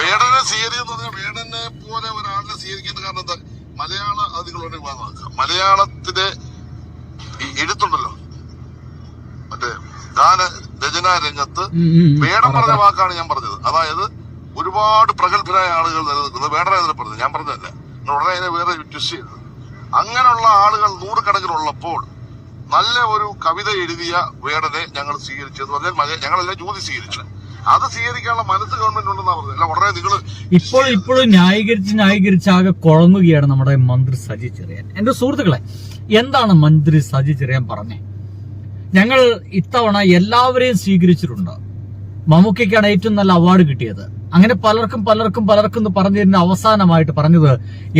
വേടനെ സ്വീകരിക്കുന്ന പറഞ്ഞാൽ വേടനെ പോലെ ഒരാളിനെ സ്വീകരിക്കുന്ന കാരണം എന്താ? മലയാള അത് വിവാദമാക്കുക വാദമാക്കുക മലയാളത്തിലെ ഈ എഴുത്തുണ്ടല്ലോ? മറ്റേ ഗാന രചനാ രംഗത്ത്. വേടം പറഞ്ഞ വാക്കാണ് ഞാൻ പറഞ്ഞത്. അതായത് ഒരുപാട് പ്രഗത്ഭരായ ആളുകൾ നിലനിൽക്കുന്നത് വേടനെ അതിനെ പറഞ്ഞത്. ഞാൻ പറഞ്ഞതല്ല. ഉടനെ അതിനെ വേറെ ട്വിസ്റ്റ് ചെയ്തത് അങ്ങനെയുള്ള ആളുകൾ നൂറുകണക്കിനുള്ളപ്പോൾ നല്ല ഒരു കവിത എഴുതിയ വേടനെ ഞങ്ങൾ സ്വീകരിച്ചത് പറഞ്ഞാൽ ഞങ്ങളെല്ലാം ജ്യോതി സ്വീകരിച്ചു. അത് സ്വീകരിക്കാനുള്ള മനസ്സ് ഗവൺമെന്റ് ഉണ്ടെന്നാ പറഞ്ഞത്. അല്ല ഉടനെ നിങ്ങൾ ഇപ്പോൾ ഇപ്പോഴും ന്യായീകരിച്ച് ന്യായീകരിച്ച് ആകെ കുഴങ്ങുകയാണ് നമ്മുടെ മന്ത്രി സജി ചെറിയാൻ. എന്റെ സുഹൃത്തുക്കളെ എന്താണ് മന്ത്രി സജി ചെറിയാൻ പറഞ്ഞേ? ഞങ്ങൾ ഇത്തവണ എല്ലാവരെയും സ്വീകരിച്ചിട്ടുണ്ട്. മമ്മൂക്കയ്ക്കാണ് ഏറ്റവും നല്ല അവാർഡ് കിട്ടിയത്. അങ്ങനെ പലർക്കും പലർക്കും പലർക്കും എന്ന് പറഞ്ഞതിന് അവസാനമായിട്ട് പറഞ്ഞത്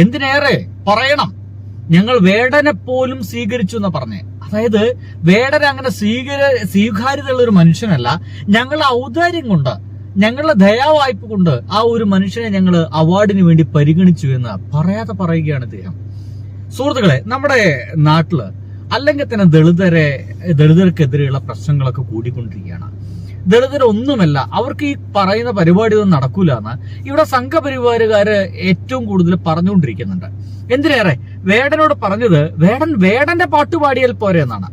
എന്തിനേറെ? പറയണം. ഞങ്ങൾ വേടനെ പോലും സ്വീകരിച്ചു എന്ന് പറഞ്ഞേ. അതായത് വേടൻ അങ്ങനെ സ്വീകര സ്വീകാര്യതയുള്ള ഒരു മനുഷ്യനല്ല. ഞങ്ങളുടെ ഔദാര്യം കൊണ്ട് ഞങ്ങളുടെ ദയാവായ്പ കൊണ്ട് ആ ഒരു മനുഷ്യനെ ഞങ്ങൾ അവാർഡിന് വേണ്ടി പരിഗണിച്ചു എന്ന് പറയാതെ പറയുകയാണ് അദ്ദേഹം സുഹൃത്തുക്കളെ നമ്മുടെ നാട്ടിൽ അല്ലെങ്കിൽ തന്നെ ദളിതരെ ദളിതർക്കെതിരെയുള്ള പ്രശ്നങ്ങളൊക്കെ കൂടിക്കൊണ്ടിരിക്കുകയാണ്. ദളിതരൊന്നുമല്ല അവർക്ക് ഈ പറയുന്ന പരിപാടി ഒന്നും നടക്കൂല എന്ന് ഇവിടെ സംഘപരിവാരുകാര് ഏറ്റവും കൂടുതൽ പറഞ്ഞുകൊണ്ടിരിക്കുന്നുണ്ട്. എന്തിനേറെ? വേടനോട് പറഞ്ഞത് വേടൻ വേടന്റെ പാട്ട് പാടിയാൽ പോരെ എന്നാണ്.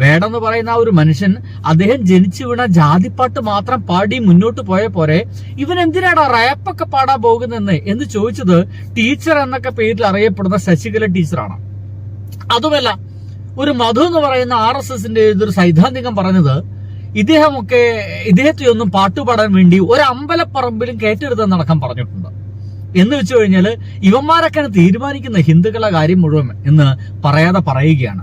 വേടൻ എന്ന് പറയുന്ന ആ ഒരു മനുഷ്യൻ അദ്ദേഹം ജനിച്ചു വീണ ജാതിപ്പാട്ട് മാത്രം പാടി മുന്നോട്ട് പോയ പോരെ ഇവൻ എന്തിനാടാ റാപ്പൊക്കെ പാടാൻ പോകുന്നെന്ന് എന്ന് ചോദിച്ചത് ടീച്ചർ എന്നൊക്കെ പേരിൽ അറിയപ്പെടുന്ന ശശികല ടീച്ചറാണ്. അതുമല്ല ഒരു മധു എന്ന് പറയുന്ന ആർ എസ് എസിന്റെ ഇതൊരു സൈദ്ധാന്തികം പറഞ്ഞത് ഇദ്ദേഹമൊക്കെ ഇദ്ദേഹത്തെ ഒന്നും പാട്ടുപാടാൻ വേണ്ടി ഒരു അമ്പലപ്പറമ്പിലും കയറ്റെടുത്ത് നടക്കാൻ പറഞ്ഞിട്ടുണ്ട്. എന്ന് വെച്ചു കഴിഞ്ഞാൽ ഇവന്മാരൊക്കെയാണ് തീരുമാനിക്കുന്ന ഹിന്ദുക്കളുടെ കാര്യം മുഴുവൻ എന്ന് പറയാതെ പറയുകയാണ്.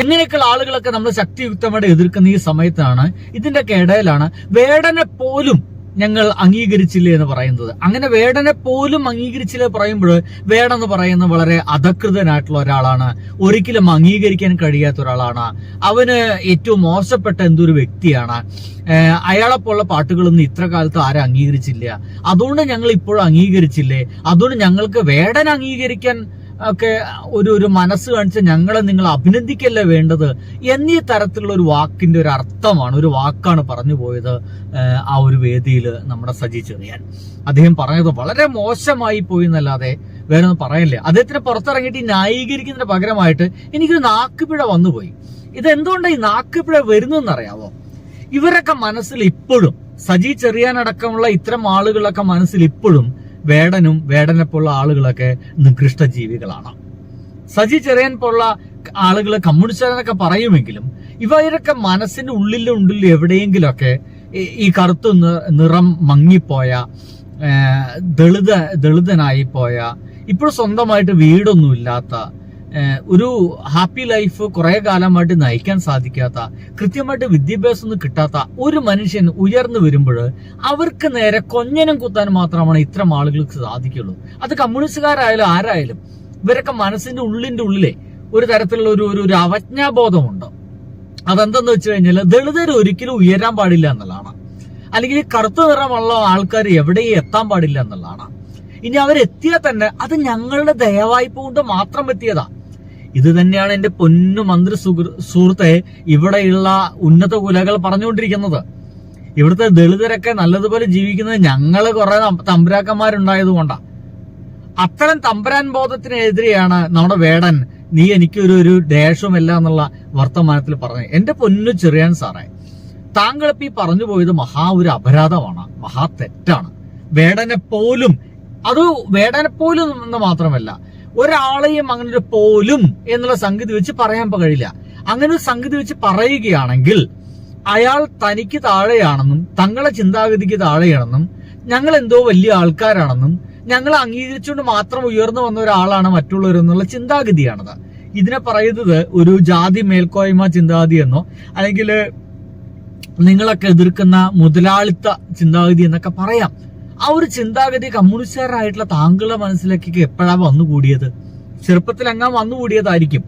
ഇങ്ങനെയൊക്കെയുള്ള ആളുകളൊക്കെ നമ്മൾ ശക്തിയുക്തമായിട്ട് എതിർക്കുന്ന ഈ സമയത്താണ് ഇതിന്റെയൊക്കെ ഇടയിലാണ് വേടനെ പോലും ഞങ്ങൾ അംഗീകരിച്ചില്ല എന്ന് പറയുന്നത്. അങ്ങനെ വേടനെ പോലും അംഗീകരിച്ചില്ല പറയുമ്പോൾ വേടെന്ന് പറയുന്ന വളരെ അധകൃതനായിട്ടുള്ള ഒരാളാണ്. ഒരിക്കലും അംഗീകരിക്കാൻ കഴിയാത്ത ഒരാളാണ്. അവന് ഏറ്റവും മോശപ്പെട്ട എന്തൊരു വ്യക്തിയാണ്. അയാളെ അയാളെപ്പോലുള്ള പാട്ടുകളൊന്നും ഇത്ര കാലത്ത് ആരും അംഗീകരിച്ചില്ല. അതുകൊണ്ട് ഞങ്ങൾ ഇപ്പോഴും അംഗീകരിച്ചില്ലേ? അതുകൊണ്ട് ഞങ്ങൾക്ക് വേടൻ അംഗീകരിക്കാൻ ഒക്കെ ഒരു ഒരു മനസ്സ് കാണിച്ച് ഞങ്ങളെ നിങ്ങൾ അഭിനന്ദിക്കല്ലേ വേണ്ടത് എന്നീ തരത്തിലുള്ള ഒരു വാക്കിന്റെ ഒരു അർത്ഥമാണ് ഒരു വാക്കാണ് പറഞ്ഞു പോയത് ആ ഒരു വേദിയിൽ നമ്മുടെ സജി ചെറിയാൻ. അദ്ദേഹം പറഞ്ഞത് വളരെ മോശമായി പോയി എന്നല്ലാതെ വേറെ ഒന്നും പറയല്ലേ. അദ്ദേഹത്തിന് പുറത്തിറങ്ങിയിട്ട് ഈ ന്യായീകരിക്കുന്നതിന് പകരമായിട്ട് എനിക്കൊരു നാക്കുപിഴ വന്നുപോയി ഇത് എന്തുകൊണ്ടാണ് ഈ നാക്കുപിഴ വരുന്നതെന്നറിയാവോ? ഇവരൊക്കെ മനസ്സിൽ ഇപ്പോഴും സജി ചെറിയാനടക്കമുള്ള ഇത്തരം ആളുകളൊക്കെ മനസ്സിൽ ഇപ്പോഴും വേടനും വേടനെ പോലുള്ള ആളുകളൊക്കെ നികൃഷ്ട ജീവികളാണ് സജി ചെറിയൻ പോലുള്ള ആളുകൾ കമ്മ്യൂണിസ്റ്റുകാരെന്നൊക്കെ പറയുമെങ്കിലും ഇവരൊക്കെ മനസ്സിന്റെ ഉള്ളിലും ഉള്ളിലും എവിടെയെങ്കിലുമൊക്കെ ഈ- കറുത്ത നിറം മങ്ങിപ്പോയ ദളിത ദളിതനായി പോയ ഇപ്പോൾ സ്വന്തമായിട്ട് വീടൊന്നും ഇല്ലാത്ത ആ, ഒരു ഹാപ്പി ലൈഫ് കുറെ കാലമായിട്ട് നയിക്കാൻ സാധിക്കാത്ത കൃത്യമായിട്ട് വിദ്യാഭ്യാസം ഒന്നും കിട്ടാത്ത ഒരു മനുഷ്യൻ ഉയർന്നു വരുമ്പോൾ അവർക്ക് നേരെ കൊഞ്ഞനം കുത്താൻ മാത്രമാണ് ഇത്തരം ആളുകൾക്ക് സാധിക്കുള്ളൂ. അത് കമ്മ്യൂണിസ്റ്റുകാരായാലും ആരായാലും ഇവരൊക്കെ മനസ്സിന്റെ ഉള്ളിന്റെ ഉള്ളിലെ ഒരു തരത്തിലുള്ള ഒരു ഒരു- അവജ്ഞാബോധമുണ്ട്. അതെന്തെന്ന് വെച്ച് കഴിഞ്ഞാൽ ദളിതർ ഒരിക്കലും ഉയരാൻ പാടില്ല എന്നുള്ളതാണ്. അല്ലെങ്കിൽ കറുത്ത നിറമുള്ള ആൾക്കാർ എവിടെയും എത്താൻ പാടില്ല എന്നുള്ളതാണ്. ഇനി അവരെത്തിയാൽ തന്നെ അത് ഞങ്ങളുടെ ദയവായ്പ കൊണ്ട് മാത്രം എത്തിയതാ. ഇത് തന്നെയാണ് എന്റെ പൊന്നു മന്ത്രി സുഹൃ- സുഹൃത്തെ ഇവിടെയുള്ള ഉന്നത കുലകൾ പറഞ്ഞുകൊണ്ടിരിക്കുന്നത്. ഇവിടുത്തെ ദളിതരൊക്കെ നല്ലതുപോലെ ജീവിക്കുന്നത് ഞങ്ങൾ കുറെ തമ്പുരാക്കന്മാരുണ്ടായത് കൊണ്ടാ അത്തരം തമ്പുരാൻ ബോധത്തിനെതിരെയാണ് നമ്മുടെ വേടൻ നീ എനിക്കൊരു ഒരു ദേഷവുമല്ല എന്നുള്ള വർത്തമാനത്തിൽ പറഞ്ഞത്. എന്റെ പൊന്നു ചെറിയാൻ സാറേ താങ്കൾ ഇപ്പൊ ഈ പറഞ്ഞു പോയത് മഹാ ഒരു അപരാധമാണ് മഹാ തെറ്റാണ്. വേടനെ പോലും അത് വേടനെ പോലും എന്ന് മാത്രമല്ല ഒരാളെയും അങ്ങനെ ഒരു പോലും എന്നുള്ള സംഗതി വെച്ച് പറയാൻ കഴിയില്ല. അങ്ങനെ ഒരു സംഗതി വെച്ച് പറയുകയാണെങ്കിൽ അയാൾ തനിക്ക് താഴെയാണെന്നും തങ്ങളെ ചിന്താഗതിക്ക് താഴെയാണെന്നും ഞങ്ങൾ എന്തോ വലിയ ആൾക്കാരാണെന്നും ഞങ്ങൾ അംഗീകരിച്ചുകൊണ്ട് മാത്രം ഉയർന്നു വന്ന ഒരാളാണ് മറ്റുള്ളവരെന്നുള്ള ചിന്താഗതിയാണത്. ഇതിനെ പറയുന്നത് ഒരു ജാതി മേൽക്കോയ്മ ചിന്താഗതി എന്നോ അല്ലെങ്കിൽ നിങ്ങളൊക്കെ എതിർക്കുന്ന മുതലാളിത്ത ചിന്താഗതി എന്നൊക്കെ പറയാം. ആ ഒരു ചിന്താഗതി കമ്മ്യൂണിസ്റ്റുകാരായിട്ടുള്ള താങ്കളുടെ മനസ്സിലേക്ക് എപ്പോഴാ വന്നുകൂടിയത്? ചെറുപ്പത്തിൽ അങ്ങാൻ വന്നുകൂടിയതായിരിക്കും.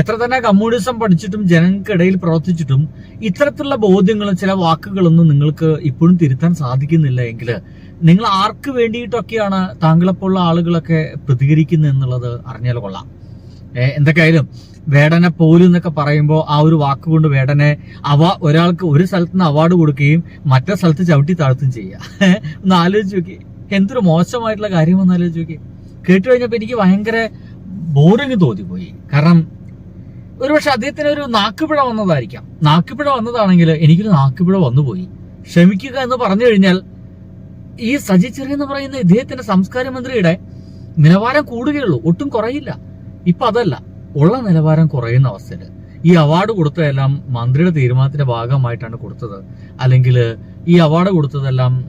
എത്ര തന്നെ കമ്മ്യൂണിസം പഠിച്ചിട്ടും ജനങ്ങൾക്കിടയിൽ പ്രവർത്തിച്ചിട്ടും ഇത്തരത്തിലുള്ള ബോധ്യങ്ങളും ചില വാക്കുകളൊന്നും നിങ്ങൾക്ക് ഇപ്പോഴും തിരുത്താൻ സാധിക്കുന്നില്ല എങ്കിൽ നിങ്ങൾ ആർക്ക് വേണ്ടിയിട്ടൊക്കെയാണ് താങ്കളെപ്പോലുള്ള ആളുകളൊക്കെ പ്രതികരിക്കുന്നത് എന്നുള്ളത് അറിഞ്ഞാൽ കൊള്ളാം. എന്തൊക്കെയായാലും വേടനെ പോലും എന്നൊക്കെ പറയുമ്പോൾ ആ ഒരു വാക്കുകൊണ്ട് വേടനെ അവ ഒരാൾക്ക് ഒരു സ്ഥലത്ത് നിന്ന് അവാർഡ് കൊടുക്കുകയും മറ്റേ സ്ഥലത്ത് ചവിട്ടി താഴ്ത്തും ചെയ്യുക ഒന്ന് ആലോചിച്ച് നോക്കി. എന്തൊരു മോശമായിട്ടുള്ള കാര്യം ഒന്ന് ആലോചിച്ച് നോക്കി. കേട്ട് കഴിഞ്ഞപ്പോ എനിക്ക് ഭയങ്കര ബോറിങ് തോന്നിപ്പോയി. കാരണം ഒരുപക്ഷെ അദ്ദേഹത്തിന് ഒരു നാക്കുപിഴ വന്നതായിരിക്കാം. നാക്കുപിഴ വന്നതാണെങ്കിൽ എനിക്കൊരു നാക്കുപിഴ വന്നുപോയി. ക്ഷമിക്കുക എന്ന് പറഞ്ഞു കഴിഞ്ഞാൽ ഈ സജി ചെറിയ എന്ന് പറയുന്ന ഇദ്ദേഹത്തിന്റെ സംസ്കാര മന്ത്രിയുടെ നിലവാരം കൂടുകയുള്ളൂ. ഒട്ടും കുറയില്ല. ഇപ്പൊ അതല്ല. ഉള്ള നിലവാരം കുറയുന്ന അവസ്ഥയിൽ. ഈ അവാർഡ് കൊടുത്തതെല്ലാം മന്ത്രിയുടെ തീരുമാനത്തിന്റെ ഭാഗമായിട്ടാണ് കൊടുത്തത്. അല്ലെങ്കിൽ ഈ അവാർഡ് കൊടുത്തതെല്ലാം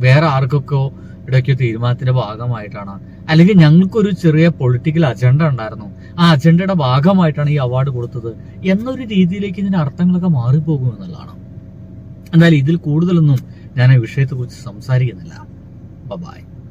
വേറെ ആർക്കൊക്കെ ഇടയ്ക്കോ തീരുമാനത്തിന്റെ ഭാഗമായിട്ടാണ്. അല്ലെങ്കിൽ ഞങ്ങൾക്കൊരു ചെറിയ പൊളിറ്റിക്കൽ അജണ്ട ഉണ്ടായിരുന്നു. ആ അജണ്ടയുടെ ഭാഗമായിട്ടാണ് ഈ അവാർഡ് കൊടുത്തത്. എന്നൊരു രീതിയിലേക്ക് ഇതിന്റെ അർത്ഥങ്ങളൊക്കെ മാറിപ്പോകും എന്നുള്ളതാണ്. എന്നാൽ ഇതിൽ കൂടുതലൊന്നും ഞാൻ ഈ വിഷയത്തെക്കുറിച്ച് സംസാരിക്കുന്നില്ല. ബൈ